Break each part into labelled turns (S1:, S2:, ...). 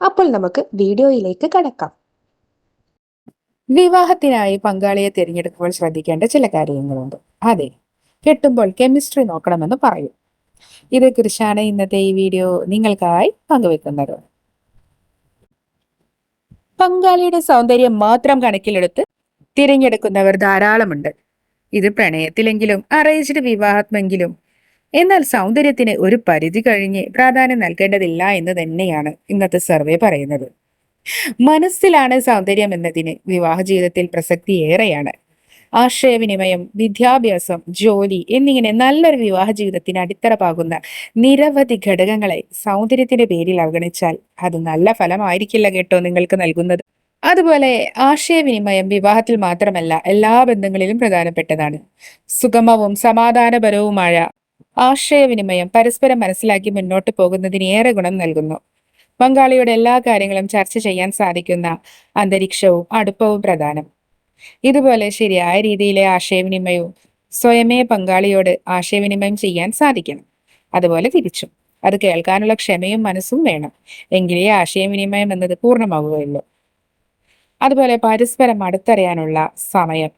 S1: അപ്പോൾ നമുക്ക് വീഡിയോയിലേക്ക് കടക്കാം.
S2: വിവാഹത്തിനായി പങ്കാളിയെ തിരഞ്ഞെടുക്കുമ്പോൾ ശ്രദ്ധിക്കേണ്ട ചില കാര്യങ്ങളുണ്ട്. അതെ കെട്ടുമ്പോൾ കെമിസ്ട്രി നോക്കണമെന്ന് പറയും. ഇതേക്കുറിച്ചാണ് ഇന്നത്തെ ഈ വീഡിയോ നിങ്ങൾക്കായി പങ്കുവെക്കുന്നത്. പങ്കാളിയുടെ സൗന്ദര്യം മാത്രം കണക്കിലെടുത്ത് തിരഞ്ഞെടുക്കുന്നവർ ധാരാളമുണ്ട്. ഇത് പ്രണയത്തിലെങ്കിലും അറേഞ്ച്ഡ് വിവാഹത്മെങ്കിലും എന്നാൽ സൗന്ദര്യത്തിന് ഒരു പരിധി കഴിഞ്ഞ് പ്രാധാന്യം നൽകേണ്ടതില്ല എന്ന് തന്നെയാണ് ഇന്നത്തെ സർവേ പറയുന്നത്. മനസ്സിലാണ് സൗന്ദര്യം എന്നതിന് വിവാഹ ജീവിതത്തിൽ പ്രസക്തി ഏറെയാണ്. ആശയവിനിമയം വിദ്യാഭ്യാസം ജോലി എന്നിങ്ങനെ നല്ലൊരു വിവാഹ ജീവിതത്തിന് അടിത്തറ പാകുന്ന നിരവധി ഘടകങ്ങളെ സൗന്ദര്യത്തിന്റെ പേരിൽ അവഗണിച്ചാൽ അത് നല്ല ഫലമായിരിക്കില്ല കേട്ടോ നിങ്ങൾക്ക് നൽകുന്നത്. അതുപോലെ ആശയവിനിമയം വിവാഹത്തിൽ മാത്രമല്ല എല്ലാ ബന്ധങ്ങളിലും പ്രധാനപ്പെട്ടതാണ്. സുഗമവും സമാധാനപരവുമായ ആശയവിനിമയം പരസ്പരം മനസ്സിലാക്കി മുന്നോട്ട് പോകുന്നതിന് ഏറെ ഗുണം നൽകുന്നു. പങ്കാളിയുടെ എല്ലാ കാര്യങ്ങളും ചർച്ച ചെയ്യാൻ സാധിക്കുന്ന അന്തരീക്ഷവും അടുപ്പവും പ്രധാനം. ഇതുപോലെ ശരിയായ രീതിയിലെ ആശയവിനിമയവും സ്വയമേ പങ്കാളിയോട് ആശയവിനിമയം ചെയ്യാൻ സാധിക്കണം. അതുപോലെ തിരിച്ചും. അത് കേൾക്കാനുള്ള ക്ഷമയും മനസ്സും വേണം. എങ്കിലേ ആശയവിനിമയം എന്നത് പൂർണമാവുകയുള്ളൂ. അതുപോലെ പരസ്പരം അടുത്തറിയാനുള്ള സമയം.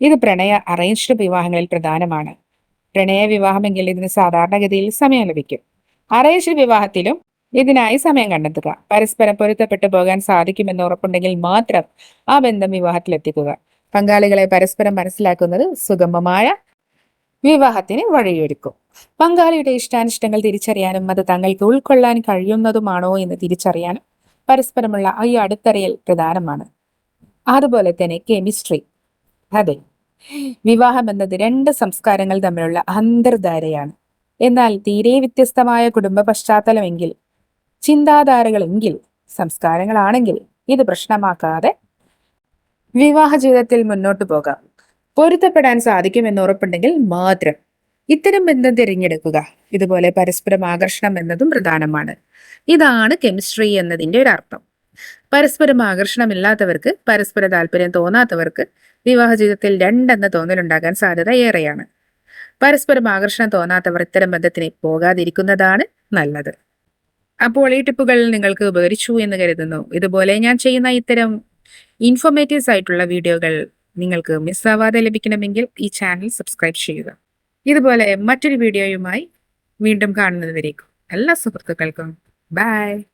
S2: ഇത് പ്രണയ അറേഞ്ച്ഡ് വിവാഹങ്ങളിൽ പ്രധാനമാണ്. പ്രണയ വിവാഹമെങ്കിൽ ഇതിന് സാധാരണഗതിയിൽ സമയം ലഭിക്കും. അറേഞ്ച്ഡ് വിവാഹത്തിലും ഇതിനായി സമയം കണ്ടെത്തുക. പരസ്പരം പൊരുത്തപ്പെട്ടു പോകാൻ സാധിക്കുമെന്ന് ഉറപ്പുണ്ടെങ്കിൽ മാത്രം ആ ബന്ധം വിവാഹത്തിലെത്തിക്കുക പങ്കാളികളെ പരസ്പരം മനസ്സിലാക്കുന്നത് സുഗമമായ വിവാഹത്തിന് വഴിയൊരുക്കും. പങ്കാളിയുടെ ഇഷ്ടാനിഷ്ടങ്ങൾ തിരിച്ചറിയാനും അത് തങ്ങൾക്ക് ഉൾക്കൊള്ളാൻ കഴിയുന്നതുമാണോ എന്ന് തിരിച്ചറിയാനും പരസ്പരമുള്ള ഈ അടുത്തറിയൽ പ്രധാനമാണ്. അതുപോലെ തന്നെ കെമിസ്ട്രി. അതെ. വിവാഹം എന്നത് രണ്ട് സംസ്കാരങ്ങൾ തമ്മിലുള്ള അന്തർധാരയാണ്. എന്നാൽ തീരെ വ്യത്യസ്തമായ കുടുംബ പശ്ചാത്തലമെങ്കിൽ ചിന്താധാരകളെങ്കിൽ സംസ്കാരങ്ങളാണെങ്കിൽ ഇത് പ്രശ്നമാക്കാതെ വിവാഹ ജീവിതത്തിൽ മുന്നോട്ട് പോകാം. പൊരുത്തപ്പെടാൻ സാധിക്കുമെന്ന് ഉറപ്പുണ്ടെങ്കിൽ മാത്രം ഇത്തരം ബന്ധം തിരഞ്ഞെടുക്കുക. ഇതുപോലെ പരസ്പരം ആകർഷണം എന്നതും പ്രധാനമാണ്. ഇതാണ് കെമിസ്ട്രി എന്നതിന്റെ ഒരു അർത്ഥം. പരസ്പരം ആകർഷണമില്ലാത്തവർക്ക് പരസ്പര താല്പര്യം തോന്നാത്തവർക്ക് വിവാഹ ജീവിതത്തിൽ രണ്ടെന്ന തോന്നലുണ്ടാകാൻ സാധ്യത ഏറെയാണ്. പരസ്പരം ആകർഷണം തോന്നാത്തവർ ഇത്തരം ബന്ധത്തിന് പോകാതിരിക്കുന്നതാണ് നല്ലത്. അപ്പോൾ ഈ ടിപ്പുകൾ നിങ്ങൾക്ക് ഉപകരിച്ചു എന്ന് കരുതുന്നു. ഇതുപോലെ ഞാൻ ചെയ്യുന്ന ഇത്തരം ഇൻഫോർമേറ്റീവ്സ് ആയിട്ടുള്ള വീഡിയോകൾ നിങ്ങൾക്ക് മിസ്സാവാതെ ലഭിക്കണമെങ്കിൽ ഈ ചാനൽ സബ്സ്ക്രൈബ് ചെയ്യുക. ഇതുപോലെ മറ്റൊരു വീഡിയോയുമായി വീണ്ടും കാണുന്നതുവരേക്കും. എല്ലാ സുഹൃത്തുക്കൾക്കും. ബൈ